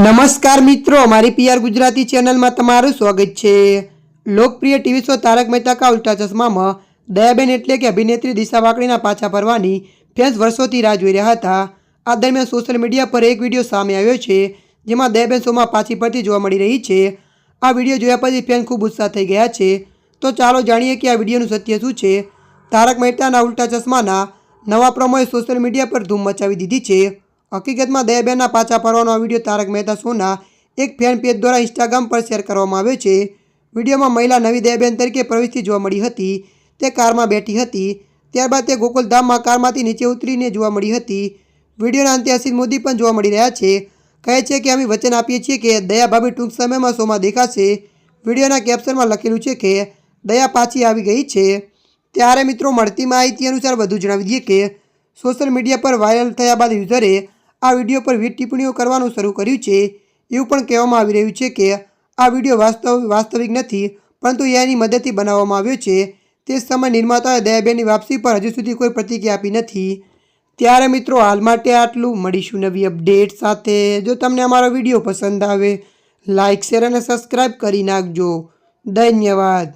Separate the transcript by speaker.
Speaker 1: નમસ્કાર મિત્રો મારી પીઆર ગુજરાતી ચેનલમાં તમારું સ્વાગત છે. લોકપ્રિય ટીવી શો તારક મહેતા કા ઉલ્ટા ચશ્મામાં દયાબેન એટલે કે અભિનેત્રી દિશા વાકડીના પાછા ફરવાની ફેન્સ વર્ષોથી રાહ જોઈ રહ્યા હતા. આ દરમિયાન સોશિયલ મીડિયા પર એક વીડિયો સામે આવ્યો છે, જેમાં દયાબેન શોમાં પાછી ફરતી જોવા મળી રહી છે. આ વીડિયો જોયા પછી ફેન ખૂબ ઉત્સાહ થઈ ગયા છે. તો ચાલો જાણીએ કે આ વિડીયોનું સત્ય શું છે. તારક મહેતાના ઉલ્ટા ચશ્માના નવા પ્રમોએ સોશિયલ મીડિયા પર ધૂમ મચાવી દીધી છે. હકીકતમાં દયાબેનના પાછા ફરવાનો આ વીડિયો તારક મહેતા શોના એક ફેન પેજ દ્વારા ઇન્સ્ટાગ્રામ પર શેર કરવામાં આવ્યો છે. વિડીયોમાં મહિલા નવી દયાબેન તરીકે પ્રવેશતી જોવા મળી હતી. તે કારમાં બેઠી હતી. ત્યારબાદ તે ગોકુલધામમાં કારમાંથી નીચે ઉતરીને જોવા મળી હતી. વિડીયોના અંતે હસીન મોદી પણ જોવા મળી રહ્યા છે. કહે છે કે અમે વચન આપીએ છીએ કે દયા ભાભી ટૂંક સમયમાં શોમાં દેખાશે. વિડીયોના કેપ્શનમાં લખેલું છે કે, દયા પાછી આવી ગઈ છે. ત્યારે મિત્રો મળતી માહિતી અનુસાર વધુ જણાવી દઈએ કે, સોશિયલ મીડિયા પર વાયરલ થયા બાદ યુઝરે આ વીડિયો પર વીજ ટિપ્પણીઓ કરવાનું શરૂ કર્યું છે. એવું પણ કહેવામાં આવી રહ્યું છે કે આ વીડિયો વાસ્તવ, વાસ્તવિક નથી, પરંતુ એની મદદથી બનાવવામાં આવ્યો છે. તે સમય નિર્માતાએ દયાબેનની વાપસી પર હજુ સુધી કોઈ પ્રતિક્રિયા આપી નથી. ત્યારે મિત્રો, હાલ માટે આટલું. મળીશું નવી અપડેટ સાથે. જો તમને અમારો વીડિયો પસંદ આવે લાઇક શેર અને સબસ્ક્રાઈબ કરી નાખજો. ધન્યવાદ.